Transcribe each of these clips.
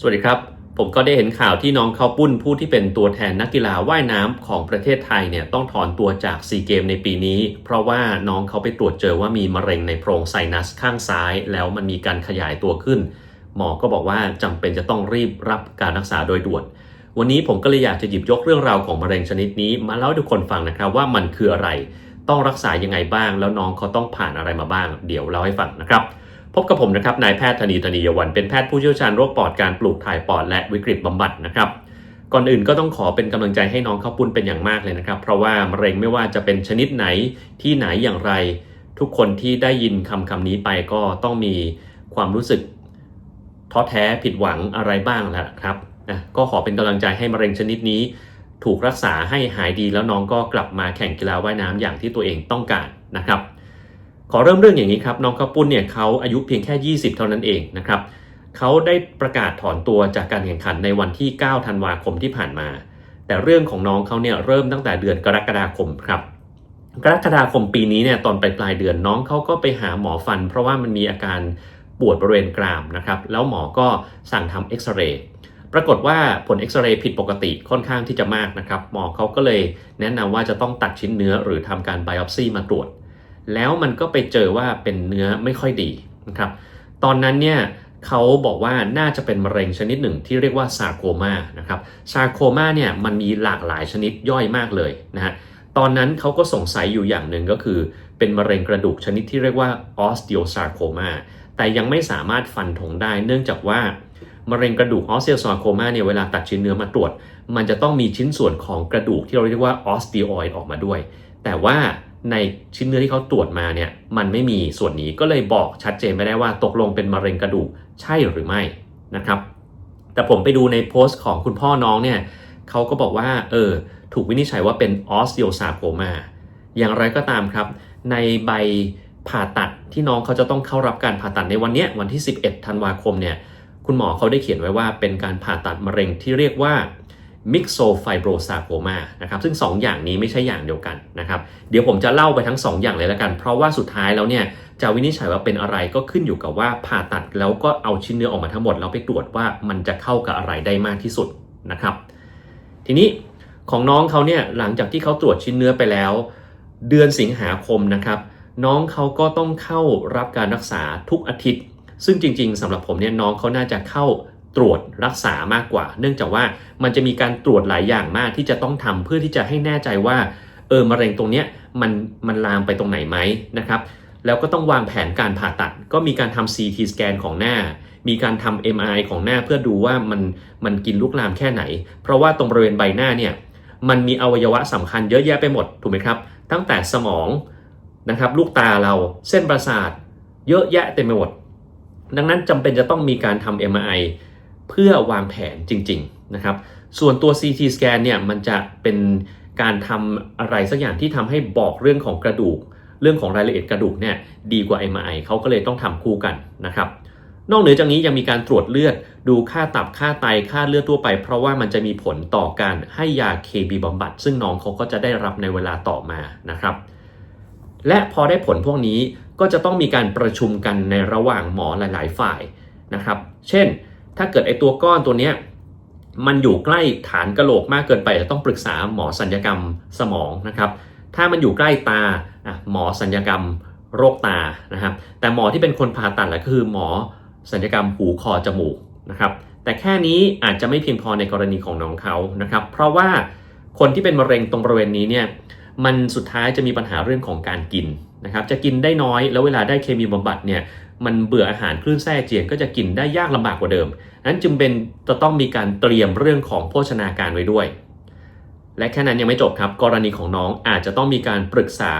สวัสดีครับ ผมก็ได้เห็นข่าวที่น้องข้าวปุ้นผู้ที่เป็นตัวแทนนักกีฬาว่ายน้ำของประเทศไทยเนี่ยต้องถอนตัวจากซีเกมในปีนี้ เพราะว่าน้องเขาไปตรวจเจอว่ามีมะเร็งในโพรงไซนัสข้างซ้าย แล้วมันมีการขยายตัวขึ้น หมอก็บอกว่าจำเป็นจะต้องรีบรับการรักษาโดยด่วน วันนี้ผมก็เลยอยากจะหยิบยกเรื่องราวของมะเร็งชนิดนี้ มาเล่าให้ทุกคนฟังนะครับว่ามันคืออะไร ต้องรักษายังไงบ้าง แล้วน้องเขาต้องผ่านอะไรมาบ้าง เดี๋ยวเล่าให้ฟังนะครับ พบกับผมนะครับนายแพทย์ธนีธนียวันเป็นแพทย์ผู้เชี่ยวชาญโรคปอดการปลูกถ่ายปอดและวิกฤตบำบัดนะครับก่อนอื่นก็ต้องขอเป็นกำลังใจให้น้องข้าวปุ้นเป็นอย่างมากเลยนะครับ เพราะว่ามะเร็งไม่ว่าจะเป็นชนิดไหนที่ไหนอย่างไร ทุกคนที่ได้ยินคำคำนี้ไปก็ต้องมีความรู้สึกท้อแท้ผิดหวังอะไรบ้างแหละครับนะก็ขอเป็นกำลังใจให้มะเร็งชนิดนี้ ถูกรักษาให้หายดีแล้วน้องก็กลับมาแข่งกีฬาว่ายน้ำอย่างที่ตัวเองต้องการนะครับ ขอเริ่มเรื่องอย่างนี้ครับน้องข้าวปุ้นเนี่ยเขาอายุเพียงแค่ 20 เท่านั้นเองนะครับเขาได้ประกาศถอนตัวจากการแข่งขันในวันที่ 9 ธันวาคมที่ผ่านมา แต่เรื่องของน้องเขาเนี่ยเริ่มตั้งแต่เดือนกรกฎาคมครับกรกฎาคมปีนี้เนี่ยตอนปลายปลายเดือนน้องเขาก็ไปหาหมอฟัน เพราะว่ามันมีอาการปวดบริเวณกรามนะครับแล้วหมอก็สั่งทำเอ็กซเรย์ปรากฏว่าผลเอ็กซเรย์ผิดปกติค่อนข้างที่จะมากนะครับหมอเขาก็เลยแนะนำว่าจะต้องตัดชิ้นเนื้อหรือทำการไบออปซีมาตรวจ แล้วมันก็ไปเจอว่าเป็นเนื้อไม่ค่อยดีนะครับตอนนั้นเนี่ยเขาบอกว่าน่าจะเป็นมะเร็งชนิดหนึ่งที่เรียกว่าซาโคมานะครับซาโคมาเนี่ยมันมีหลากหลายชนิดย่อยมากเลยนะฮะตอนนั้นเขาก็สงสัยอยู่อย่างหนึ่งก็คือ เป็นมะเร็งกระดูกชนิดที่เรียกว่า osteosarcoma แต่ยังไม่สามารถฟันธงได้ เนื่องจากว่ามะเร็งกระดูก osteosarcoma เนี่ยเวลาตัดชิ้นเนื้อมาตรวจ มันจะต้องมีชิ้นส่วนของกระดูกที่เราเรียกว่า osteoid ออกมาด้วย แต่ว่า ในชิ้นเนื้อที่เขาตรวจมาเนี่ยมันไม่มีส่วนนี้ก็เลยบอกชัดเจนไม่ได้ว่าตกลงเป็นมะเร็งกระดูกใช่หรือไม่นะครับ แต่ผมไปดูในโพสต์ของคุณพ่อน้องเนี่ยเขาก็บอกว่าเออถูกวินิจฉัยว่าเป็น osteosarcoma อย่างไรก็ตามครับ ในใบผ่าตัดที่น้องเขาจะต้องเข้ารับการผ่าตัดในวันนี้วันที่ 11 ธันวาคมเนี่ยคุณหมอเขาได้เขียนไว้ว่าเป็นการผ่าตัดมะเร็งที่เรียกว่า myxofibrosarcoma นะครับซึ่ง 2 อย่างนี้ไม่ใช่อย่างเดียวกันนะครับเดี๋ยวผมจะเล่าไปทั้ง 2 อย่างเลยแล้วกัน เพราะว่าสุดท้ายแล้วเนี่ยจะวินิจฉัยว่าเป็นอะไรก็ขึ้นอยู่กับว่าผ่าตัดแล้วก็เอาชิ้นเนื้อออกมาทั้งหมดแล้วไปตรวจว่ามันจะเข้ากับอะไรได้มากที่สุดนะครับ ทีนี้ของน้องเขาเนี่ยหลังจากที่เขาตรวจชิ้นเนื้อไปแล้ว เดือนสิงหาคมนะครับน้องเขาก็ต้องเข้ารับการรักษาทุกอาทิตย์ ซึ่งจริง ๆสำหรับผมเนี่ยน้องเขาน่าจะเข้า ตรวจรักษามากกว่า เนื่องจากว่ามันจะมีการตรวจหลายอย่างมากที่จะต้องทำเพื่อที่จะให้แน่ใจว่าเออมะเร็งตรงเนี้ยมันมันลามไปตรงไหนไหมนะครับแล้วก็ต้องวางแผนการผ่าตัด ก็มีการทำ CT สแกนของหน้า มีการทำ MRI ของหน้าเพื่อดูว่ามันมันกินลุกลามแค่ไหน เพราะว่าตรงบริเวณใบหน้าเนี่ยมันมีอวัยวะสำคัญเยอะแยะไปหมดถูกไหมครับ ตั้งแต่สมองนะครับลูกตาเราเส้นประสาท เยอะแยะเต็มไปหมด ดังนั้นจำเป็นจะต้องมีการทำ MRI เพื่อวางแผนจริงๆนะครับส่วนตัว CT scan เนี่ยมันจะเป็นการทำอะไรสักอย่างที่ทำให้บอกเรื่องของกระดูก เรื่องของรายละเอียดกระดูกเนี่ยดีกว่า MRI เขาก็เลยต้องทำคู่กันนะครับนอกเหนือจากนี้ยังมีการตรวจเลือดดูค่าตับค่าไตค่าเลือดทั่วไป เพราะว่ามันจะมีผลต่อการให้ยา KB บำบัด ซึ่งน้องเขาก็จะได้รับในเวลาต่อมานะครับ และพอได้ผลพวกนี้ก็จะต้องมีการประชุมกันในระหว่างหมอหลาย ๆ ฝ่ายนะครับ เช่น ถ้าเกิดไอตัวก้อนตัวเนี้ยมันอยู่ใกล้ฐานกระโหลกมากเกินไปจะต้องปรึกษาหมอสัญญกรรมสมองนะครับ ถ้ามันอยู่ใกล้ตาอะหมอสัญญกรรมโรคตานะครับ แต่หมอที่เป็นคนผ่าตัดแหละก็คือหมอสัญญกรรมหูคอจมูกนะครับ แต่แค่นี้อาจจะไม่เพียงพอในกรณีของน้องเขานะครับ เพราะว่าคนที่เป็นมะเร็งตรงบริเวณนี้เนี่ยมันสุดท้ายจะมีปัญหาเรื่องของการกินนะครับ จะกินได้น้อยแล้วเวลาได้เคมีบำบัดเนี่ย มันเบื่ออาหารคลื่นแทรกเจียนก็จะกินได้ยากลำบากกว่าเดิม นั้นจึงเป็นจะต้องมีการเตรียมเรื่องของโภชนาการไว้ด้วย และแค่นั้นยังไม่จบครับ กรณีของน้องอาจจะต้องมีการปรึกษา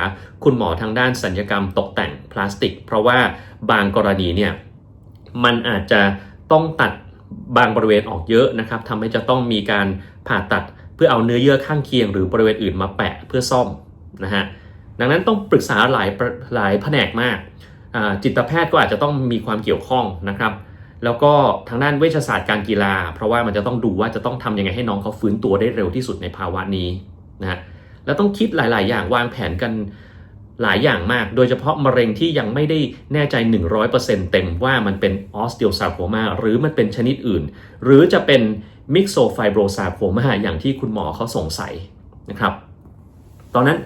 คุณหมอทางด้านสัญญกรรมตกแต่งพลาสติก เพราะว่าบางกรณีเนี่ยมันอาจจะต้องตัดบางบริเวณออกเยอะนะครับทำให้จะต้องมีการผ่าตัดเพื่อเอาเนื้อเยื่อข้างเคียงหรือบริเวณอื่นมาแปะเพื่อซ่อมนะฮะดังนั้นต้องปรึกษาหลายหลายแผนกมาก จิตแพทย์ก็อาจจะต้องมีความเกี่ยวข้องนะครับ แล้วก็ทางด้านเวชศาสตร์การกีฬา เพราะว่ามันจะต้องดูว่าจะต้องทำยังไงให้น้องเขาฟื้นตัวได้เร็วที่สุดในภาวะนี้นะฮะแล้วต้องคิดหลาย ๆ อย่างวางแผนกันหลายอย่างมาก โดยเฉพาะมะเร็งที่ยังไม่ได้แน่ใจ 100%เต็มว่ามันเป็นออสเ e โ s ซาโคมาหรือมันเป็นชนิดอื่น หรือจะเป็นมิกโซไฟโบรซาโคมาอย่างที่คุณหมอเขาสงสัยนะครับ ตอนนั้น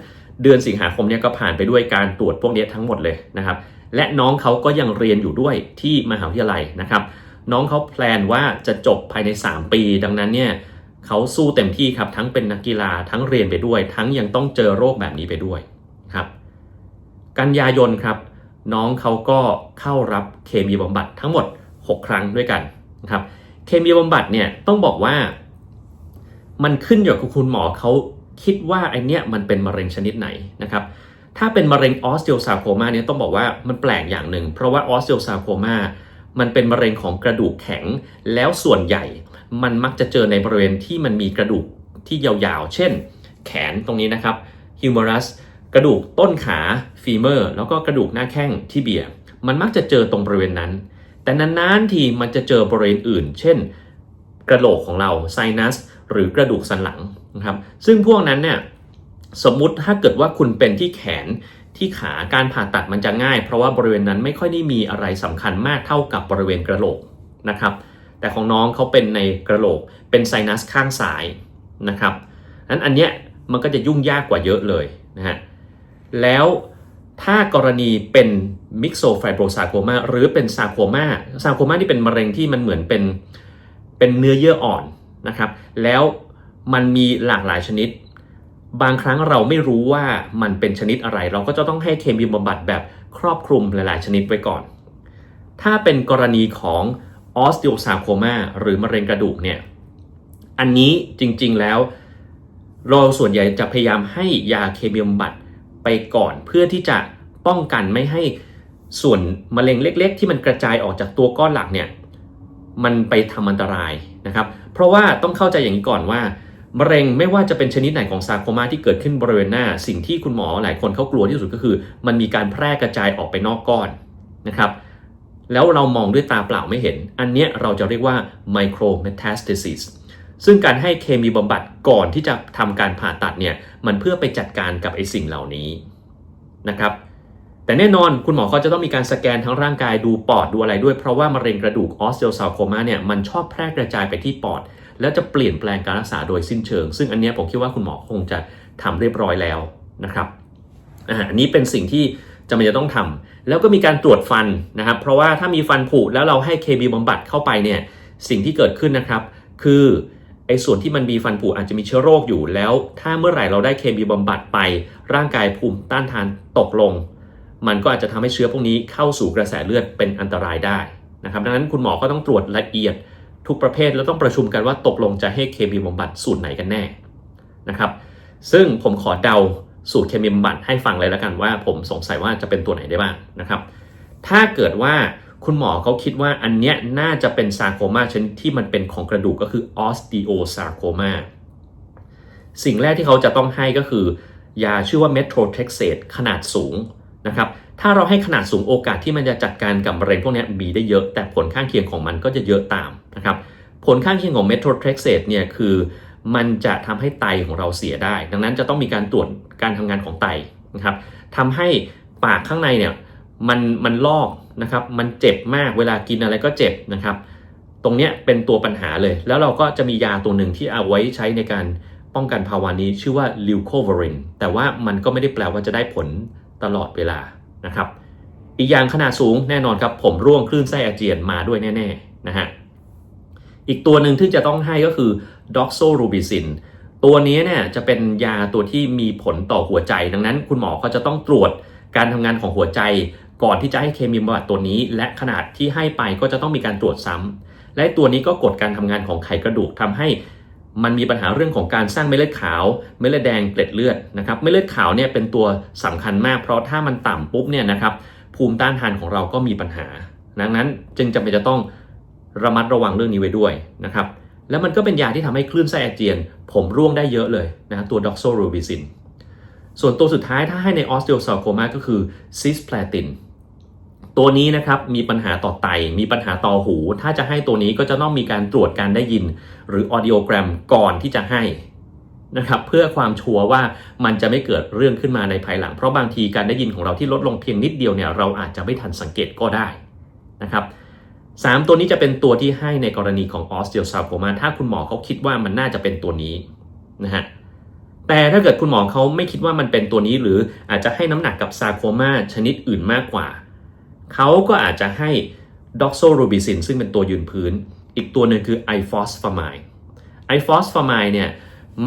เดือนสิงหาคมเนี่ยก็ผ่านไปด้วยการตรวจพวกนี้ทั้งหมดเลยนะครับ และน้องเขาก็ยังเรียนอยู่ด้วยที่มหาวิทยาลัยนะครับ น้องเขาแพลนว่าจะจบภายใน 3 ปี ดังนั้นเนี่ยเขาสู้เต็มที่ครับทั้งเป็นนักกีฬาทั้งเรียนไปด้วย ทั้งยังต้องเจอโรคแบบนี้ไปด้วยครับ กันยายนครับ น้องเขาก็เข้ารับเคมีบำบัดทั้งหมด 6 ครั้งด้วยกันนะครับเคมีบำบัดเนี่ยต้องบอกว่า มันขึ้นอยู่กับคุณหมอเขาคิดว่าไอเนี้ยมันเป็นมะเร็งชนิดไหนนะครับ ถ้าเป็นมะเร็งออสเ e โ s ซาโคมาเนี่ยต้องบอกว่ามันแปลกอย่างหนึ่ง เพราะว่าออสเ e โ s ซาโคมามันเป็นมะเร็งของกระดูกแข็ง แล้วส่วนใหญ่มันมักจะเจอในบริเวณที่มันมีกระดูกที่ยาวๆ เช่น แขนตรงนี้นะครับฮิวเมรัสกระดูกต้นขาฟีเมอร์แล้วก็กระดูกหน้าแข้งที่เบียมันมักจะเจอตรงบริเวณนั้น แต่นานๆทีมันจะเจอบริเวณอื่น เช่น กระโหลกของเราไซนัสหรือกระดูกสันหลังนะครับซึ่งพวกนั้นเนี่ย สมมุติถ้าเกิดว่าคุณเป็นที่แขนที่ขาการผ่าตัดมันจะง่าย เพราะว่าบริเวณนั้นไม่ค่อยได้มีอะไรสำคัญมากเท่ากับบริเวณกระโหลกนะครับ แต่ของน้องเขาเป็นในกระโหลกเป็นไซนัสข้างซ้ายนะครับนั้นอันเนี้ยมันก็จะยุ่งยากกว่าเยอะเลยนะฮะแล้วถ้ากรณีเป็นมิกโซไฟโบรซาโคมาหรือเป็นซาโคมาซาโคมาที่เป็นมะเร็งที่มันเหมือนเป็นเป็นเนื้อเยื่ออ่อนนะครับ แล้วมันมีหลากหลายชนิด บางครั้งเราไม่รู้ว่ามันเป็นชนิดอะไร เราก็จะต้องให้เคมีบำบัดแบบครอบคลุมหลาย ๆ ชนิดไว้ก่อน ถ้าเป็นกรณีของออสติโอซาโคมาหรือมะเร็งกระดูกเนี่ย อันนี้จริง ๆ แล้ว เราส่วนใหญ่จะพยายามให้ยาเคมีบำบัดไปก่อนเพื่อที่จะป้องกันไม่ให้ส่วนมะเร็งเล็ก ๆ ที่มันกระจายออกจากตัวก้อนหลักเนี่ย มันไปทำอันตรายนะครับ เพราะว่าต้องเข้าใจอย่างนี้ก่อนว่า มะเร็งไม่ว่าจะเป็นชนิดไหนของซาโคมาที่เกิดขึ้นบริเวณหน้า สิ่งที่คุณหมอหลายคนเขากลัวที่สุดก็คือ มันมีการแพร่กระจายออกไปนอกก้อนนะครับ แล้วเรามองด้วยตาเปล่าไม่เห็น อันเนี้ยเราจะเรียกว่า micrometastasis ซึ่งการให้เคมีบำบัดก่อนที่จะทำการผ่าตัดเนี่ยมันเพื่อไปจัดการกับไอ้สิ่งเหล่านี้นะครับแต่แน่นอนคุณหมอเขาจะต้องมีการสแกนทั้งร่างกายดูปอดดูอะไรด้วย เพราะว่ามะเร็งกระดูกออสเต o ซาโคมาเนี่ยมันชอบแพร่กระจายไปที่ปอด แล้วจะเปลี่ยนแปลงการรักษาโดยสิ้นเชิง ซึ่งอันนี้ผมคิดว่าคุณหมอคงจะทำเรียบร้อยแล้วนะครับอันนี้เป็นสิ่งที่จำเป็นจะต้องทำแล้วก็มีการตรวจฟันนะครับ เพราะว่าถ้ามีฟันผุแล้วเราให้เคมีบำบัดเข้าไปเนี่ยสิ่งที่เกิดขึ้นนะครับ คือไอ้ส่วนที่มันมีฟันผุอาจจะมีเชื้อโรคอยู่แล้ว ถ้าเมื่อไหร่เราได้เคมีบำบัดไป ร่างกายภูมิต้านทานตกลง มันก็อาจจะทำให้เชื้อพวกนี้เข้าสู่กระแสเลือดเป็นอันตรายได้นะครับดังนั้นคุณหมอก็ต้องตรวจละเอียด ทุกประเภทแล้วต้องประชุมกันว่าตกลงจะให้เคมีบำบัดสูตรไหนกันแน่นะครับ ซึ่งผมขอเดาสูตรเคมีบำบัดให้ฟังเลยแล้วกันว่า ผมสงสัยว่าจะเป็นตัวไหนได้บ้างนะครับ ถ้าเกิดว่าคุณหมอเขาคิดว่าอันเนี้ยน่าจะเป็นซาโคมาชนิดที่มันเป็นของกระดูกก็คือออสติโอซาโคมาสิ่งแรกที่เขาจะต้องให้ก็คือยาชื่อว่าเมโทรเท็กเซตขนาดสูง นะครับถ้าเราให้ขนาดสูงโอกาสที่มันจะจัดการกับมะเร็งพวกนี้มีได้เยอะ แต่ผลข้างเคียงของมันก็จะเยอะตามนะครับผลข้างเคียงของเมโทรเท็กเซตเนี่ยคือมันจะทำให้ไตของเราเสียได้ ดังนั้นจะต้องมีการตรวจการทำงานของไตนะครับทำให้ปากข้างในเนี่ยมันมันลอกนะครับมันเจ็บมากเวลากินอะไรก็เจ็บนะครับ ตรงเนี้ยเป็นตัวปัญหาเลย แล้วเราก็จะมียาตัวหนึ่งที่เอาไว้ใช้ในการป้องกันภาวะนี้ชื่อว่าลิวโคเวรินแต่ว่ามันก็ไม่ได้แปลว่าจะได้ผล ตลอดเวลานะครับ อีกอย่างขนาดสูงแน่นอนครับผมร่วงคลื่นไส้อาเจียนมาด้วยแน่ๆนะฮะอีกตัวหนึ่งที่จะต้องให้ก็คือด็อกโซรูบิซินตัวนี้เนี่ยจะเป็นยาตัวที่มีผลต่อหัวใจ ดังนั้น คุณหมอก็จะต้องตรวจการทำงานของหัวใจ ก่อนที่จะให้เคมีบำบัดตัวนี้ และขนาดที่ให้ไปก็จะต้องมีการตรวจซ้ำและตัวนี้ก็กดการทำงานของไขกระดูกทำให้ มันมีปัญหาเรื่องของการสร้างเม็ดเลือดขาว เม็ดเลือดแดงเกล็ดเลือดนะครับเม็ดเลือดขาวเนี่ยเป็นตัวสำคัญมาก เพราะถ้ามันต่ำปุ๊บเนี่ยนะครับภูมิต้านทานของเราก็มีปัญหา ดังนั้นจึงจำเป็นจะต้องระมัดระวังเรื่องนี้ไว้ด้วยนะครับแล้วมันก็เป็นยาที่ทำให้คลื่นไส้อาเจียน ผมร่วงได้เยอะเลยนะตัวดอกโซรูบิซินส่วนตัวสุดท้ายถ้าให้ในออสเต o ซาโคมาก็คือซิสแพลติน ตัวนี้นะครับมีปัญหาต่อไต มีปัญหาต่อหู ถ้าจะให้ตัวนี้ก็จะต้องมีการตรวจการได้ยิน หรือออดิโอแกรมก่อนที่จะให้นะครับเพื่อความชัวร์ว่ามันจะไม่เกิดเรื่องขึ้นมาในภายหลัง เพราะบางทีการได้ยินของเราที่ลดลงเพียงนิดเดียวเนี่ยเราอาจจะไม่ทันสังเกตก็ได้นะครับสามตัวนี้จะเป็นตัวที่ให้ในกรณีของออสเ e ียซาโ o มาถ้าคุณหมอเขาคิดว่ามันน่าจะเป็นตัวนี้นะฮะแต่ถ้าเกิดคุณหมอเขาไม่คิดว่ามันเป็นตัวนี้ หรืออาจจะให้น้ำหนักกับซาโคมาชนิดอื่นมากกว่า เขาก็อาจจะให้ด็อกโซโรบิซินซึ่งเป็นตัวยืนพื้น อีกตัวหนึ่งคือไอฟอสฟามายไอฟอสฟามายเนี่ย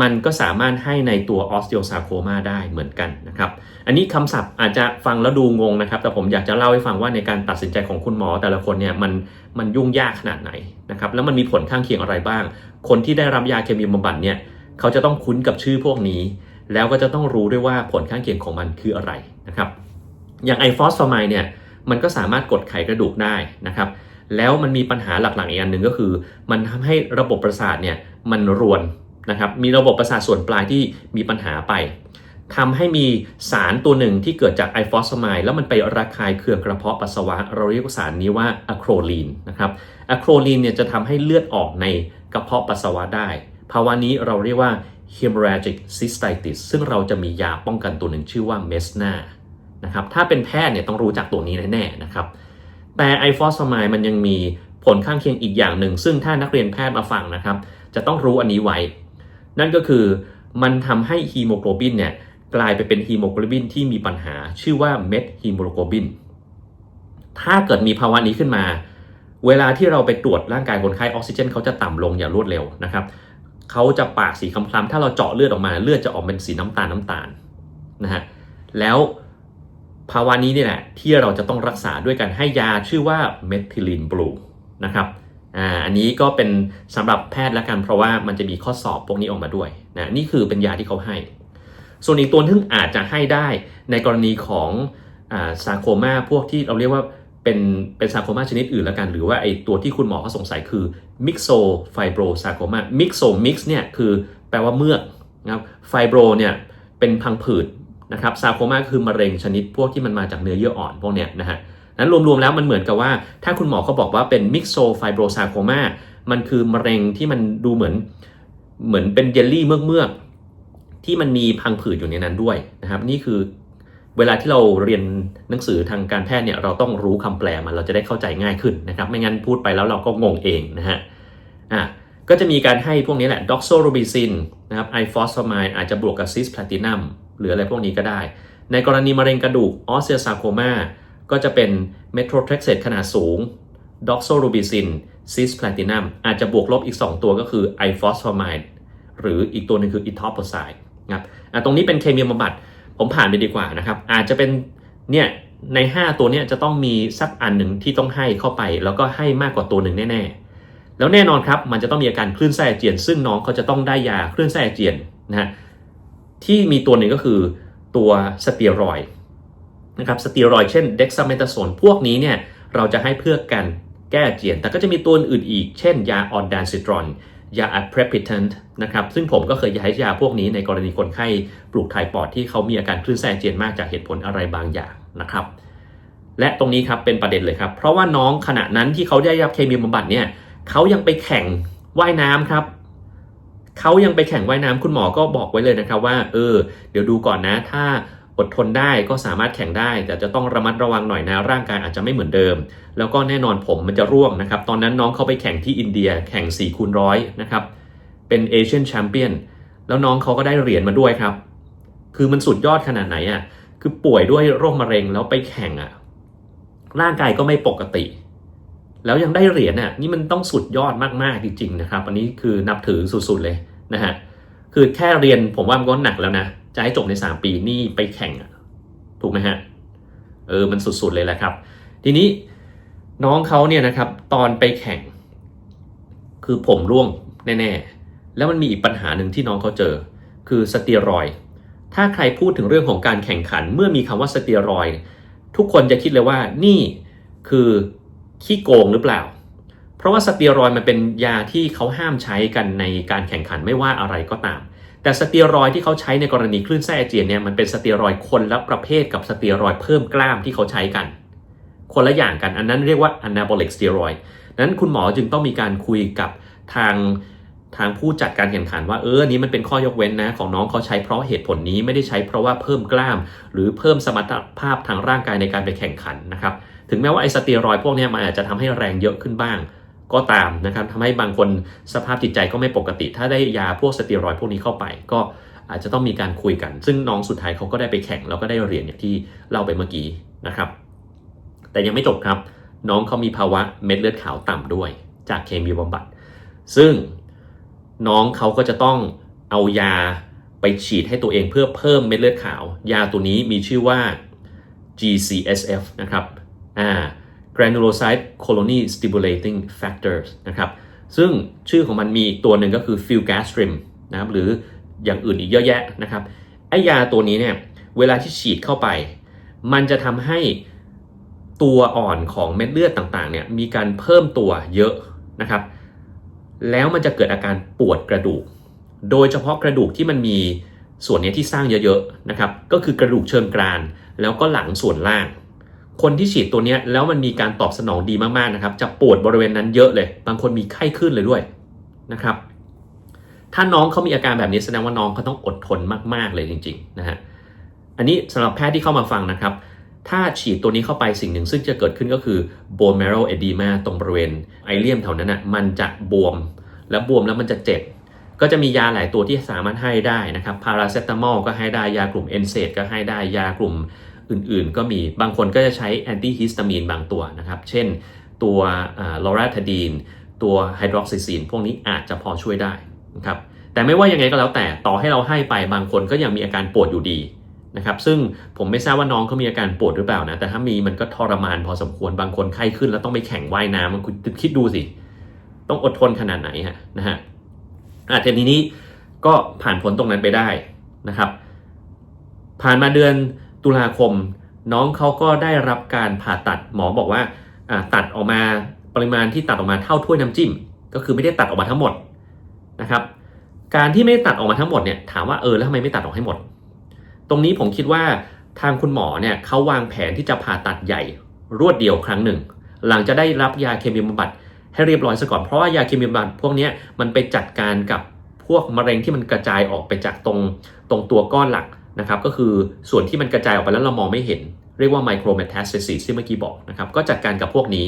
มันก็สามารถให้ในตัวออสเ e ียซาโ o มาได้เหมือนกันนะครับ อันนี้คำศัพท์อาจจะฟังแล้วดูงงนะครับ แต่ผมอยากจะเล่าให้ฟังว่าในการตัดสินใจของคุณหมอแต่ละคนเนี่ยมันมันยุ่งยากขนาดไหนนะครับ แล้วมันมีผลข้างเคียงอะไรบ้าง คนที่ได้รับยาเคมีบำบัดเนี่ยเขาจะต้องคุ้นกับชื่อพวกนี้ แล้วก็จะต้องรู้ด้วยว่าผลข้างเคียงของมันคืออะไรนะครับ อย่างไอฟอสฟอร์มายเนี่ย มันก็สามารถกดไขกระดูกได้นะครับแล้วมันมีปัญหาหลักๆอีกอันหนึ่งก็คือ มันทำให้ระบบประสาทเนี่ยมันรวนนะครับมีระบบประสาทส่วนปลายที่มีปัญหาไปทำให้มีสารตัวหนึ่งที่เกิดจากไอฟอสไมด์แล้วมันไประคายเคืองกระเพาะปัสสาวะ เราเรียกสารนี้ว่าอะโครลีนนะครับอะโครลีนเนี่ยจะทำให้เลือดออกในกระเพาะปัสสาวะได้ ภาวะนี้เราเรียกว่า hemorrhagic cystitis ซึ่งเราจะมียาป้องกันตัวหนึ่งชื่อว่าเมสนา นะครับถ้าเป็นแพทย์เนี่ยต้องรู้จักตัวนี้แน่ๆนะครับแต่ไอฟอสไมด์มันยังมีผลข้างเคียงอีกอย่างหนึ่ง ซึ่งถ้านักเรียนแพทย์มาฟังนะครับ จะต้องรู้อันนี้ไว้ นั่นก็คือมันทำให้ฮีโมโกลบินเนี่ยกลายไปเป็นฮีโมโกลบินที่มีปัญหาชื่อว่าเมทฮีโมโกลบินถ้าเกิดมีภาวะนี้ขึ้นมา เวลาที่เราไปตรวจร่างกายคนไข้ออกซิเจนเขาจะต่ำลงอย่างรวดเร็วนะครับเขาจะปากสีคล้ำๆถ้าเราเจาะเลือดออกมาเลือดจะออกเป็นสีน้ำตาลน้ำตาลนะฮะแล้ว ภาวะนี้นี่แหละที่เราจะต้องรักษาด้วยการให้ยาชื่อว่าเมทิลินบลูนะครับอันนี้ก็เป็นสำหรับแพทย์ละกันเพราะว่ามันจะมีข้อสอบพวกนี้ออกมาด้วยนะนี่คือเป็นยาที่เขาให้ ส่วนอีกตัวที่อาจจะให้ได้ในกรณีของซาโคมาพวกที่เราเรียกว่าเป็นเป็นซาโคมาชนิดอื่นแล้วกัน หรือว่าไอตัวที่คุณหมอเขาสงสัยคือมิกโซไฟโบรซาโคมามิกโซมิกซ์เนี่ยคือแปลว่าเมือกนะครับไฟโบรเนี่ยเป็นพังผืด นะครับซาโคมาคือมะเร็งชนิดพวกที่มันมาจากเนื้อเยื่ออ่อนพวกเนี้ยนะฮะนั้นรวมๆแล้วมันเหมือนกับว่า ถ้าคุณหมอเขาบอกว่าเป็นมิกโซไฟโบรซาโคมามันคือมะเร็งที่มันดูเหมือนเหมือนเป็นเยลลี่เมือกที่มันมีพังผืดอยู่ในนั้นด้วยนะครับ นี่คือเวลาที่เราเรียนหนังสือทางการแพทย์เนี่ยเราต้องรู้คำแปลมันเราจะได้เข้าใจง่ายขึ้นนะครับ ไม่งั้นพูดไปแล้วเราก็งงเองนะฮะอะก็จะมีการให้พวกนี้แหละด็อกโซโรบิซินนะครับไอฟอสฟอมายอาจจะบวกกับซิสแพลตินัม หรืออะไรพวกนี้ก็ได้ ในกรณีมะเร็งกระดูกออสเซียซาโคมาก็จะเป็นเมโทรเทรกเซตขนาดสูงด็อกโซโรบิซินซิสแพลตินัมอาจจะบวกลบอีก 2 ตัวก็คือไอฟอสฟอร์มายหรืออีกตัวหนึ่งคืออิทอปโพไซด์นะครับตรงนี้เป็นเคมีบำบัดผมผ่านไปดีกว่านะครับ อาจจะเป็นเนี่ยใน 5 ตัวเนี้จะต้องมีสักอันหนึ่งที่ต้องให้เข้าไป แล้วก็ให้มากกว่าตัวหนึ่งแน่ ๆ แล้วแน่นอนครับ มันจะต้องมีอาการคลื่นไส้อาเจียน ซึ่งน้องเขาจะต้องได้ยาคลื่นไส้อาเจียนนะฮะ ที่มีตัวหนึ่งก็คือตัวสเตียรอยนะครับสเตียรอยเช่นเด็กซาเมตาโซนพวกนี้เนี่ยเราจะให้เพื่อกันแก้เจียน แต่ก็จะมีตัวอื่นอีก เช่น ยาออนดานซิตรอนยาอัดเพรพิทันนะครับซึ่งผมก็เคยใช้ยาพวกนี้ในกรณีคนไข้ปลูกถ่ายปอดที่เขามีอาการคลื่นไส้เจียนมากจากเหตุผลอะไรบางอย่างนะครับ และตรงนี้ครับเป็นประเด็นเลยครับ เพราะว่าน้องขณะนั้นที่เขาได้รับเคมีบำบัดเนี่ยเขายังไปแข่งว่ายน้ำครับ เขายังไปแข่งว่ายน้ำคุณหมอก็บอกไว้เลยนะครับว่า เออ เดี๋ยวดูก่อนนะ ถ้าอดทนได้ก็สามารถแข่งได้ แต่จะต้องระมัดระวังหน่อยนะร่างกายอาจจะไม่เหมือนเดิม แล้วก็แน่นอนผมมันจะร่วงนะครับ ตอนนั้นน้องเขาไปแข่งที่อินเดียแข่ง4คูณร้อยนะครับ เป็นเอเชียนแชมเปี้ยนแล้วน้องเขาก็ได้เหรียญมาด้วยครับ คือมันสุดยอดขนาดไหนอะคือป่วยด้วยโรคมะเร็งแล้วไปแข่งอะร่างกายก็ไม่ปกติ แล้วยังได้เหรียญอะนี่มันต้องสุดยอดมากๆจริงๆนะครับ อันนี้คือนับถือสุดๆเลยนะฮะคือแค่เรียนผมว่ามันก็หนักแล้วนะ จะให้จบใน 3 ปีนี่ไปแข่งถูกไหมฮะเออมันสุดๆเลยแหละครับ ทีนี้น้องเขาเนี่ยนะครับตอนไปแข่ง คือผมร่วงแน่ๆ แล้วมันมีอีกปัญหาหนึ่งที่น้องเขาเจอ คือสเตียรอยถ้าใครพูดถึงเรื่องของการแข่งขัน เมื่อมีคำว่าสเตียรอยทุกคนจะคิดเลยว่านี่คือ ขี้โกงหรือเปล่า เพราะว่าสเตียรอยมันเป็นยาที่เขาห้ามใช้กันในการแข่งขันไม่ว่าอะไรก็ตาม แต่สเตียรอยที่เขาใช้ในกรณีคลื่นไส้อาเจียนเนี่ยมันเป็นสเตียรอยคนละประเภทกับสเตียรอยเพิ่มกล้ามที่เขาใช้กัน คนละอย่างกันอันนั้นเรียกว่า anabolic steroid นั้นคุณหมอจึงต้องมีการคุยกับทางทางผู้จัดการแข่งขันว่าเอออนนี้มันเป็นข้อยกเว้นนะของน้องเขาใช้เพราะเหตุผลนี้ไม่ได้ใช้เพราะว่าเพิ่มกล้าม หรือเพิ่มสมรรถภาพทางร่างกายในการไปแข่งขันนะครับ ถึงแม้ว่าไอสเตียรอยพวกนี้มันอาจจะทำให้แรงเยอะขึ้นบ้าง ก็ตามนะครับทำให้บางคนสภาพจิตใจก็ไม่ปกติ ถ้าได้ยาพวกสเตียรอยพวกนี้เข้าไป ก็อาจจะต้องมีการคุยกัน ซึ่งน้องสุดท้ายเขาก็ได้ไปแข่งแล้วก็ได้เหรียญอย่างที่เล่าไปเมื่อกี้นะครับ แต่ยังไม่จบครับ น้องเขามีภาวะเม็ดเลือดขาวต่ำด้วย จากเคมีบำบัด ซึ่งน้องเขาก็จะต้องเอายาไปฉีดให้ตัวเองเพื่อเพิ่มเม็ดเลือดขาว ยาตัวนี้มีชื่อว่า GCSF นะครับ อ่า granulocyte colony stimulating factors นะครับ ซึ่งชื่อของมันมีอีกตัวหนึ่งก็คือ filgrastim นะครับ หรืออย่างอื่นอีกเยอะแยะนะครับ ไอยาตัวนี้เนี่ย เวลาที่ฉีดเข้าไป มันจะทำให้ตัวอ่อนของเม็ดเลือดต่างๆ เนี่ย มีการเพิ่มตัวเยอะนะครับ แล้วมันจะเกิดอาการปวดกระดูก โดยเฉพาะกระดูกที่มันมีส่วนนี้ที่สร้างเยอะๆนะครับ ก็คือกระดูกเชิงกราน แล้วก็หลังส่วนล่าง คนที่ฉีดตัวนี้แล้วมันมีการตอบสนองดีมากๆนะครับ จะปวดบริเวณนั้นเยอะเลย บางคนมีไข้ขึ้นเลยด้วยนะครับ ถ้าน้องเขามีอาการแบบนี้แสดงว่าน้องเขาต้องอดทนมากๆเลยจริงๆนะฮะอันนี้สำหรับแพทย์ที่เข้ามาฟังนะครับ ถ้าฉีดตัวนี้เข้าไปสิ่งหนึ่งซึ่งจะเกิดขึ้นก็คือ bone marrow edema ตรงบริเวณไอเลียมแถวนั้นนะมันจะบวม แล้วบวมแล้วมันจะเจ็บก็จะมียาหลายตัวที่สามารถให้ได้นะครับ พาราเซตามอลก็ให้ได้ ยากลุ่มเอนเซดก็ให้ได้ ยากลุ่ม อื่นๆ ก็มีบางคนก็จะใช้แอนตี้ฮิสตามีนบางตัวนะครับ เช่นตัวลอราทาดีนตัวไฮดรอกซิซีนพวกนี้อาจจะพอช่วยได้นะครับแต่ไม่ว่ายังไงก็แล้วแต่ต่อให้เราให้ไปบางคนก็ยังมีอาการปวดอยู่ดีนะครับซึ่งผมไม่ทราบว่าน้องเขามีอาการปวดหรือเปล่านะแต่ถ้ามีมันก็ทรมานพอสมควรบางคนไข้ขึ้นแล้วต้องไปแข่งว่ายน้ำมันคุณคิดดูสิ ต้องอดทนขนาดไหนฮะนะฮะอาทีนี้ก็ผ่านผลตรงนั้นไปได้นะครับ ผ่านมาเดือน ตุลาคม น้องเขาก็ได้รับการผ่าตัดหมอบอกว่าตัดออกมาปริมาณที่ตัดออกมาเท่าถ้วยน้ำจิ้ม ก็คือไม่ได้ตัดออกมาทั้งหมดนะครับ การที่ไม่ได้ตัดออกมาทั้งหมดเนี่ยถามว่าเออแล้วทำไมไม่ตัดออกให้หมด ตรงนี้ผมคิดว่าทางคุณหมอเนี่ยเขาวางแผนที่จะผ่าตัดใหญ่รวดเดียวครั้งหนึ่ง หลังจะได้รับยาเคมีบำบัดให้เรียบร้อยซะก่อนเพราะว่ายาเคมีบำบัดพวกนี้มันไปจัดการกับพวกมะเร็งที่มันกระจายออกไปจากตรงตรงตัวก้อนหลัก นะครับก็คือส่วนที่มันกระจายออกไปแล้วเรามองไม่เห็น เรียกว่าไมโครเมตาสเซ s ที่เมื่อกี้บอกนะครับก็จัดการกับพวกนี้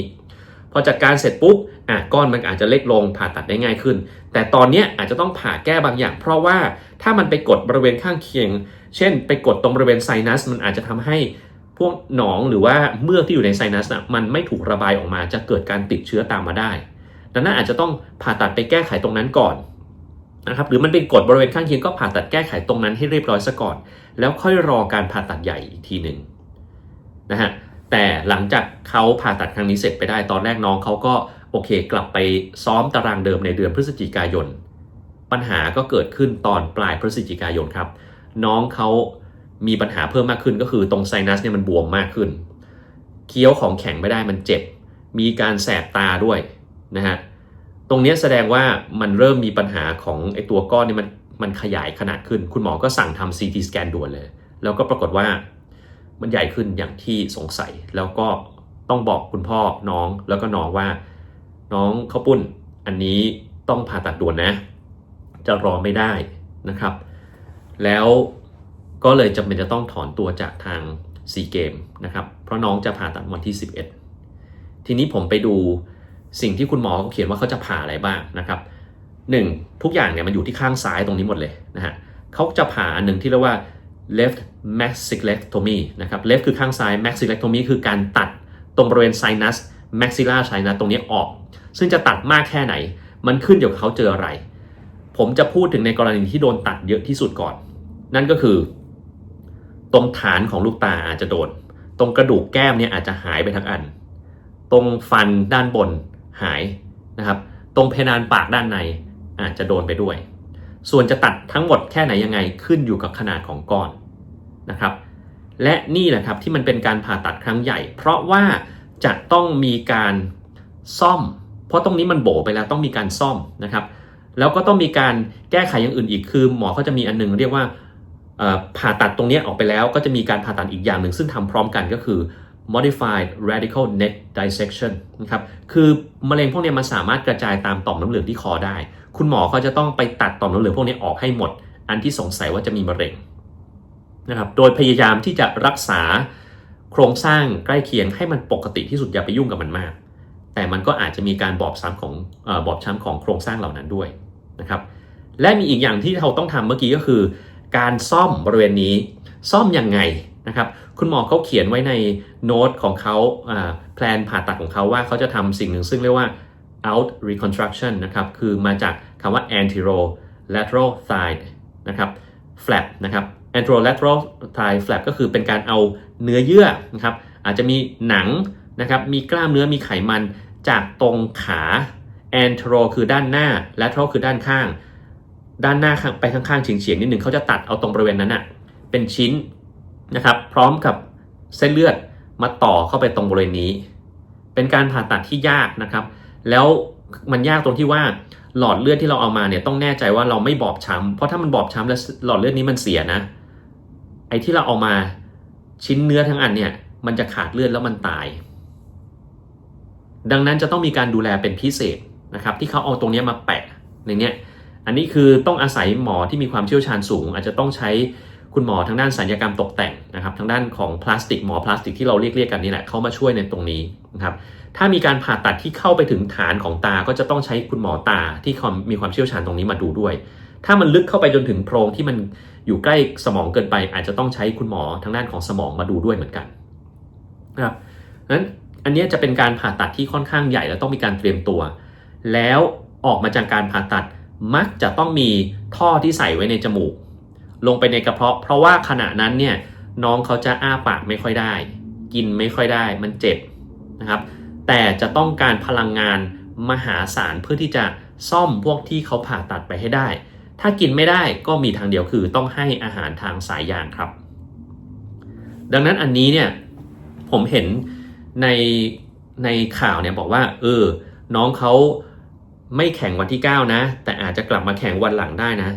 พอจัดการเสร็จปุ๊บอะก้อนมันอาจจะเล็กลงผ่าตัดได้ง่ายขึ้น แต่ตอนนี้อาจจะต้องผ่าแก้บางอย่าง เพราะว่าถ้ามันไปกดบริเวณข้างเคียง เช่น ไปกดตรงบริเวณไซนัสมันอาจจะทำให้พวกหนองหรือว่าเมือกที่อยู่ในไซนัสนะมันไม่ถูกระบายออกมาจะเกิดการติดเชื้อตามมาได้ ดังนั้นอาจจะต้องผ่าตัดไปแก้ไขตรงนั้นก่อน นะครับหรือมันเป็นกดบริเวณข้างเคียงก็ผ่าตัดแก้ไขตรงนั้นให้เรียบร้อยซะก่อน แล้วค่อยรอการผ่าตัดใหญ่อีกทีหนึ่งนะฮะแต่หลังจากเขาผ่าตัดครั้งนี้เสร็จไปได้ตอนแรกน้องเขาก็โอเค กลับไปซ้อมตารางเดิมในเดือนพฤศจิกายน ปัญหาก็เกิดขึ้นตอนปลายพฤศจิกายนครับ น้องเขามีปัญหาเพิ่มมากขึ้นก็คือตรงไซนัสเนี่ยมันบวมมากขึ้น เคี้ยวของแข็งไม่ได้มันเจ็บ มีการแสบตาด้วยนะฮะ ตรงนี้แสดงว่ามันเริ่มมีปัญหาของไอตัวก้อนนี่มันมันขยายขนาดขึ้น คุณหมอก็สั่งทำ CT สแกนด่วนเลย แล้วก็ปรากฏว่ามันใหญ่ขึ้นอย่างที่สงสัย แล้วก็ต้องบอกคุณพ่อน้องแล้วก็น้องว่า น้องข้าวปุ้นอันนี้ต้องผ่าตัดด่วนนะ จะรอไม่ได้นะครับ แล้วก็เลยจำเป็นจะต้องถอนตัวจากทางซีเกมนะครับ เพราะน้องจะผ่าตัดวันที่ 11 ทีนี้ผมไปดู สิ่งที่คุณหมอเขาเขียนว่าเขาจะผ่าอะไรบ้างนะครับหนึ่งทุกอย่างเนี่ยมันอยู่ที่ข้างซ้ายตรงนี้หมดเลยนะฮะเขาจะผ่าอันหนึ่งที่เรียกว่า left maxillectomy นะครับ left คือข้างซ้าย maxillectomy คือการตัดตรงบริเวณ sinus maxilla sinus ตรงนี้ออก ซึ่งจะตัดมากแค่ไหน มันขึ้นอยู่กับเขาเจออะไร ผมจะพูดถึงในกรณีที่โดนตัดเยอะที่สุดก่อน นั่นก็คือ ตรงฐานของลูกตาอาจจะโดน ตรงกระดูกแก้มเนี่ยอาจจะหายไปทั้งอัน ตรงฟันด้านบน หายนะครับ ตรงเพดานปากด้านในอาจจะโดนไปด้วย ส่วนจะตัดทั้งหมดแค่ไหนยังไงขึ้นอยู่กับขนาดของก้อนนะครับ และนี่แหละครับที่มันเป็นการผ่าตัดครั้งใหญ่ เพราะว่าจะต้องมีการซ่อม เพราะตรงนี้มันโบไปแล้วต้องมีการซ่อมนะครับ แล้วก็ต้องมีการแก้ไขอย่างอื่นอีกคือ หมอเขาจะมีอันนึงเรียกว่าผ่าตัดตรงนี้ออกไปแล้วก็จะมีการผ่าตัดอีกอย่างหนึ่งซึ่งทำพร้อมกันก็คือ modified radical neck dissection นะครับ คือมะเร็งพวกนี้มันสามารถกระจายตามต่อมน้ำเหลืองที่คอได้ คุณหมอก็จะต้องไปตัดต่อมน้ำเหลืองพวกนี้ออกให้หมด อันที่สงสัยว่าจะมีมะเร็งนะครับ โดยพยายามที่จะรักษาโครงสร้างใกล้เคียงให้มันปกติที่สุดอย่าไปยุ่งกับมันมาก แต่มันก็อาจจะมีการบอบช้ำของอบอบช้ำของโครงสร้างเหล่านั้นด้วยนะครับ และมีอีกอย่างที่เราต้องทำเมื่อกี้ก็คือ การซ่อมบริเวณนี้ ซ่อมยังไง นะครับคุณหมอเขาเขียนไว้ในโน้ตของเขาแพลนผ่าตัดของเขาว่าเขาจะทำสิ่งหนึ่งซึ่งเรียกว่า out reconstruction นะครับคือมาจากคำว่า anterolateral thigh นะครับ flap นะครับ anterolateral thigh flap ก็คือเป็นการเอาเนื้อเยื่อนะครับอาจจะมีหนังนะครับมีกล้ามเนื้อมีไขมันจากตรงขา antero คือด้านหน้า lateral คือด้านข้าง ด้านหน้าข้างไปข้างๆเฉียงๆนิดหนึ่งเขาจะตัดเอาตรงบริเวณนั้นอะเป็นชิ้น นะครับ พร้อมกับเส้นเลือดมาต่อเข้าไปตรงบริเวณนี้ เป็นการผ่าตัดที่ยากนะครับ แล้วมันยากตรงที่ว่าหลอดเลือดที่เราเอามาเนี่ยต้องแน่ใจว่าเราไม่บอบช้ำเพราะถ้ามันบอบช้ำแล้วหลอดเลือดนี้มันเสียนะ ไอ้ที่เราเอามาชิ้นเนื้อทั้งอันเนี่ยมันจะขาดเลือดแล้วมันตาย ดังนั้นจะต้องมีการดูแลเป็นพิเศษนะครับ ที่เขาเอาตรงนี้มาแปะในเนี้ยอันนี้คือต้องอาศัยหมอที่มีความเชี่ยวชาญสูง อาจจะต้องใช้ คุณหมอทางด้านสัญญกรรมตกแต่งนะครับทางด้านของพลาสติกหมอพลาสติกที่เราเรียกเรียกกันนี่แหละเขามาช่วยในตรงนี้นะครับถ้ามีการผ่าตัดที่เข้าไปถึงฐานของตาก็จะต้องใช้คุณหมอตาที่มีความเชี่ยวชาญตรงนี้มาดูด้วย ถ้ามันลึกเข้าไปจนถึงโพรงที่มันอยู่ใกล้สมองเกินไป อาจจะต้องใช้คุณหมอทางด้านของสมองมาดูด้วยเหมือนกันนะครับนั้นอันนี้จะเป็นการผ่าตัดที่ค่อนข้างใหญ่และต้องมีการเตรียมตัว แล้วออกมาจากการผ่าตัดมักจะต้องมีท่อที่ใส่ไว้ในจมูก ลงไปในกระเพาะ เพราะว่าขณะนั้นเนี่ยน้องเขาจะอ้าปากไม่ค่อยได้ กินไม่ค่อยได้มันเจ็บนะครับ แต่จะต้องการพลังงานมหาศาลเพื่อที่จะซ่อมพวกที่เขาผ่าตัดไปให้ได้ ถ้ากินไม่ได้ก็มีทางเดียวคือต้องให้อาหารทางสายยางครับ ดังนั้นอันนี้เนี่ยผมเห็นในในข่าวเนี่ยบอกว่า เออ น้องเขาไม่แข่งวันที่ 9 นะ แต่อาจจะกลับมาแข่งวันหลังได้นะ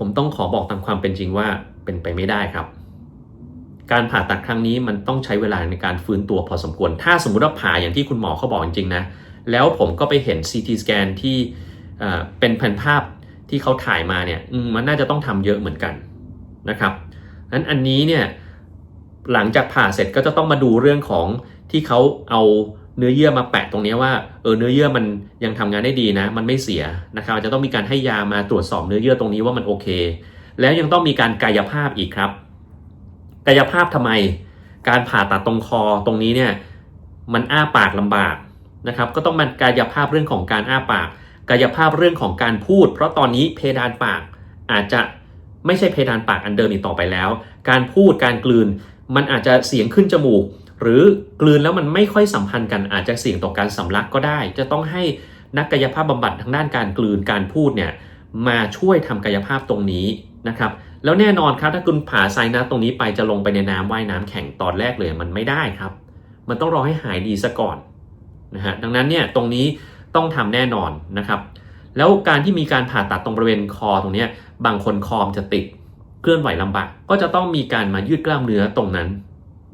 ผมต้องขอบอกตามความเป็นจริงว่าเป็นไปไม่ได้ครับ การผ่าตัดครั้งนี้มันต้องใช้เวลาในการฟื้นตัวพอสมควร ถ้าสมมุติว่าผ่าอย่างที่คุณหมอเขาบอกจริงๆนะ แล้วผมก็ไปเห็น CT สแกนที่เป็นแผ่นภาพที่เขาถ่ายมาเนี่ยมันน่าจะต้องทำเยอะเหมือนกันนะครับนั้นอันนี้เนี่ยหลังจากผ่าเสร็จก็จะต้องมาดูเรื่องของที่เขาเอา เนื้อเยื่อมาแปะตรงนี้ว่าเออเนื้อเยื่อมันยังทำงานได้ดีนะ มันไม่เสียนะครับจะต้องมีการให้ยามาตรวจสอบเนื้อเยื่อตรงนี้ว่ามันโอเค แล้วยังต้องมีการกายภาพอีกครับ กายภาพทำไม การผ่าตัดตรงคอตรงนี้เนี่ยมันอ้าปากลำบากนะครับ ก็ต้องมากายภาพเรื่องของการอ้าปาก กายภาพเรื่องของการพูด เพราะตอนนี้เพดานปากอาจจะไม่ใช่เพดานปากอันเดิมอีกต่อไปแล้ว การพูดการกลืน มันอาจจะเสียงขึ้นจมูก หรือกลืนแล้วมันไม่ค่อยสัมพันธ์กันอาจจะเสี่ยงต่อการสำลักก็ได้ จะต้องให้นักกายภาพบำบัดทางด้านการกลืนการพูดเนี่ยมาช่วยทำกายภาพตรงนี้นะครับแล้วแน่นอนครับถ้าคุณผ่าไซนัสตรงนี้ไปจะลงไปในน้ำว่ายน้ำแข็งตอนแรกเลยมันไม่ได้ครับ มันต้องรอให้หายดีซะก่อนนะฮะดังนั้นเนี่ยตรงนี้ต้องทำแน่นอนนะครับแล้วการที่มีการผ่าตัดตรงบริเวณคอตรงนี้บางคนคอมจะติดเคลื่อนไหวลำบากก็จะต้องมีการมายืดกล้ามเนื้อตรงนั้น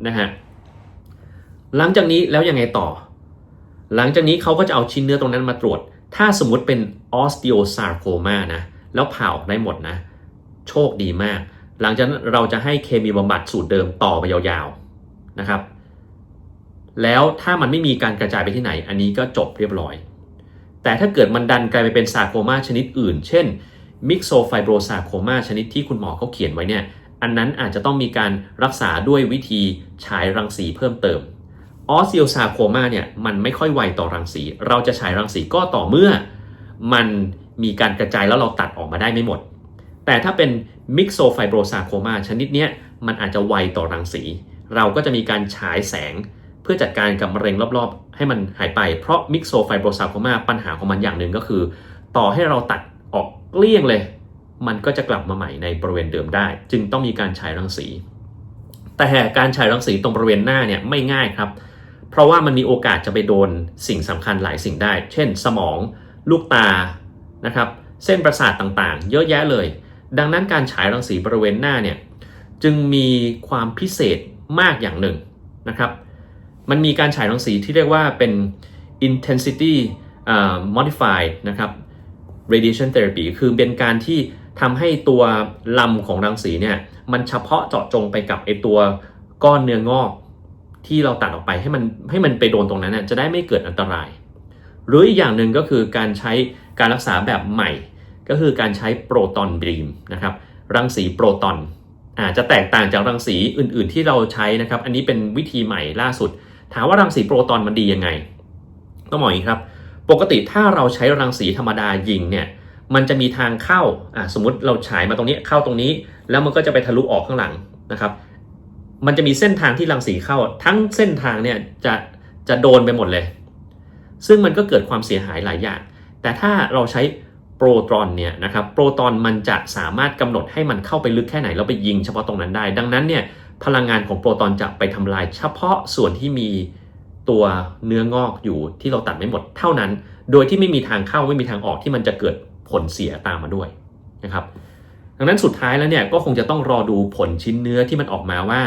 นะฮะ หลังจากนี้แล้วยังไงต่อ หลังจากนี้เขาก็จะเอาชิ้นเนื้อตรงนั้นมาตรวจ ถ้าสมมติเป็น osteosarcoma นะ แล้วผ่าออกได้หมดนะ โชคดีมาก หลังจากนั้นเราจะให้เคมีบำบัดสูตรเดิมต่อไปยาวๆนะครับ แล้วถ้ามันไม่มีการกระจายไปที่ไหน อันนี้ก็จบเรียบร้อย แต่ถ้าเกิดมันดันกลายไปเป็นซาโคมาชนิดอื่น เช่นมิกโซไฟโบรซาโคมาชนิดที่คุณหมอเขาเขียนไว้เนี่ย อันนั้นอาจจะต้องมีการรักษาด้วยวิธีฉายรังสีเพิ่มเติม ออสซิโอซาโคมาเนี่ยมันไม่ค่อยไวต่อรังสี เราจะฉายรังสีก็ต่อเมื่อมันมีการกระจายแล้วเราตัดออกมาได้ไม่หมด แต่ถ้าเป็นมิกโซไฟโบรซาโคมาชนิดเนี้ยมันอาจจะไวต่อรังสี เราก็จะมีการฉายแสงเพื่อจัดการกับมะเร็งรอบๆ ให้มันหายไป เพราะมิกโซไฟโบรซาโคมาปัญหาของมันอย่างหนึ่งก็คือ ต่อให้เราตัดออกเกลี้ยงเลย มันก็จะกลับมาใหม่ในบริเวณเดิมได้ จึงต้องมีการฉายรังสี แต่การฉายรังสีตรงบริเวณหน้าเนี่ยไม่ง่ายครับเเพราะว่ามันมีโอกาสจะไปโดนสิ่งสำคัญหลายสิ่งได้ เช่น สมอง ลูกตา นะครับ เส้นประสาทต่างๆ เยอะแยะเลย ดังนั้นการฉายรังสีบริเวณหน้าเนี่ย จึงมีความพิเศษมากอย่างหนึ่งนะครับ มันมีการฉายรังสีที่เรียกว่าเป็น intensity uh, modified นะครับ radiation therapy คือเป็นการที่ทำให้ตัวลำของรังสีเนี่ย มันเฉพาะเจาะจงไปกับไอตัวก้อนเนื้องอก ที่เราตัดออกไปให้มันให้มันไปโดนตรงนั้นน่ะจะได้ไม่เกิดอันตราย หรืออีกอย่างหนึ่งก็คือการใช้การรักษาแบบใหม่ ก็คือการใช้โปรตอนบีมนะครับรังสีโปรตอนอาจจะแตกต่างจากรังสีอื่น ๆ ที่เราใช้นะครับ อันนี้เป็นวิธีใหม่ล่าสุด ถามว่ารังสีโปรตอนมันดียังไงต้องบอกอย่างนี้ครับ ปกติถ้าเราใช้รังสีธรรมดายิงเนี่ยมันจะมีทางเข้าอ่าสมมติเราฉายมาตรงนี้เข้าตรงนี้ แล้วมันก็จะไปทะลุออกข้างหลังนะครับ มันจะมีเส้นทางที่รังสีเข้า ทั้งเส้นทางเนี่ยจะจะโดนไปหมดเลย ซึ่งมันก็เกิดความเสียหายหลายอย่าง แต่ถ้าเราใช้โปรตอนเนี่ยนะครับโปรตอนมันจะสามารถกำหนดให้มันเข้าไปลึกแค่ไหนแล้วไปยิงเฉพาะตรงนั้นได้ ดังนั้นเนี่ยพลังงานของโปรตอนจะไปทำลายเฉพาะส่วนที่มีตัวเนื้องอกอยู่ที่เราตัดไม่หมดเท่านั้น โดยที่ไม่มีทางเข้าไม่มีทางออกที่มันจะเกิดผลเสียตามมาด้วยนะครับดังนั้นสุดท้ายแล้วเนี่ยก็คงจะต้องรอดูผลชิ้นเนื้อที่มันออกมาว่า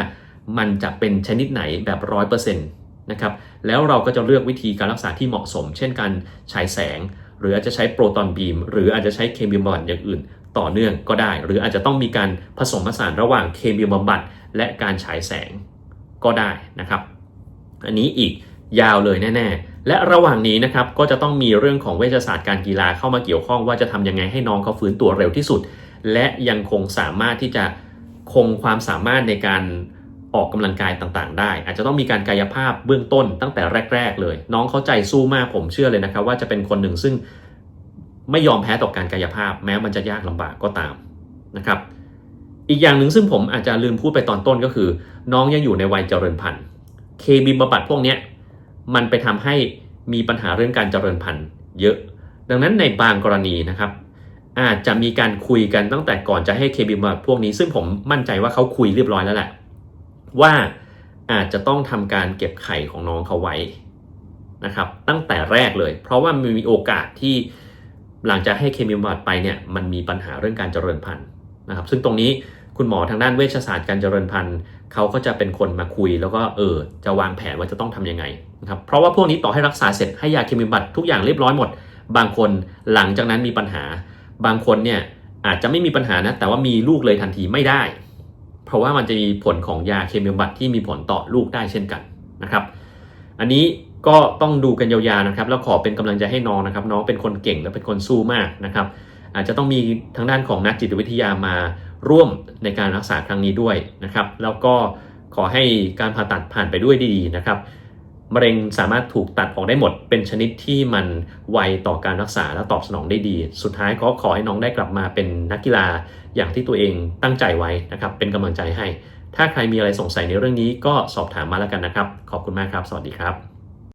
มันจะเป็นชนิดไหนแบบร้อยเปอร์เซ็นต์นะครับแล้วเราก็จะเลือกวิธีการรักษาที่เหมาะสม เช่นการฉายแสง หรืออาจจะใช้โปรตอนบีม หรืออาจจะใช้เคมีบำบัดอย่างอื่น ต่อเนื่องก็ได้ หรืออาจจะต้องมีการผสมผสานระหว่างเคมีบำบัดและการฉายแสงก็ได้นะครับ อันนี้อีกยาวเลยแน่ ๆ และระหว่างนี้นะครับก็จะต้องมีเรื่องของเวชศาสตร์การกีฬาเข้ามาเกี่ยวข้องว่าจะทำยังไงให้น้องเขาฟื้นตัวเร็วที่สุด และยังคงสามารถที่จะคงความสามารถในการ ออกกำลังกายต่างๆ ได้ อาจจะต้องมีการกายภาพเบื้องต้นตั้งแต่แรก ๆ เลย น้องเขาใจสู้มากผมเชื่อเลยนะครับ ว่าจะเป็นคนหนึ่งซึ่งไม่ยอมแพ้ต่อการกายภาพ แม้มันจะยากลำบากก็ตามนะครับ อีกอย่างหนึ่งซึ่งผมอาจจะลืมพูดไปตอนต้นก็คือ น้องยังอยู่ในวัยเจริญพันธุ์เคมีบำบัดพวกนี้มันไปทำให้มีปัญหาเรื่องการเจริญพันธุ์เยอะ ดังนั้นในบางกรณีนะครับอาจจะมีการคุยกันตั้งแต่ก่อนจะให้เคมีบำบัดพวกนี้ ซึ่งผมมั่นใจว่าเขาคุยเรียบร้อยแล้วแหละ ว่าอาจจะต้องทำการเก็บไข่ของน้องเขาไว้นะครับ ตั้งแต่แรกเลย เพราะว่ามันมีโอกาสที่หลังจากให้เคมีบำบัดไปเนี่ยมันมีปัญหาเรื่องการเจริญพันธุ์นะครับ ซึ่งตรงนี้คุณหมอทางด้านเวชศาสตร์การเจริญพันธุ์เขาก็จะเป็นคนมาคุย แล้วก็เออจะวางแผนว่าจะต้องทำยังไงนะครับเพราะว่าพวกนี้ต่อให้รักษาเสร็จให้ยาเคมีบำบัดทุกอย่างเรียบร้อยหมด บางคนหลังจากนั้นมีปัญหา บางคนเนี่ยอาจจะไม่มีปัญหานะแต่ว่ามีลูกเลยทันทีไม่ได้ เพราะว่ามันจะมีผลของยาเคมีบำบัดที่มีผลต่อลูกได้เช่นกันนะครับ อันนี้ก็ต้องดูกันยาวๆนะครับ แล้วขอเป็นกำลังใจให้น้องนะครับ น้องเป็นคนเก่งและเป็นคนสู้มากนะครับ อาจจะต้องมีทางด้านของนักจิตวิทยามาร่วมในการรักษาครั้งนี้ด้วยนะครับ แล้วก็ขอให้การผ่าตัดผ่านไปด้วยดีๆนะครับมะเร็งสามารถถูกตัดออกได้หมด เป็นชนิดที่มันไวต่อการรักษาและตอบสนองได้ดี สุดท้ายก็ขอให้น้องได้กลับมาเป็นนักกีฬา อย่างที่ตัวเองตั้งใจไว้นะครับ เป็นกำลังใจให้ ถ้าใครมีอะไรสงสัยในเรื่องนี้ก็สอบถามมาแล้วกันนะครับ ขอบคุณมากครับ สวัสดีครับ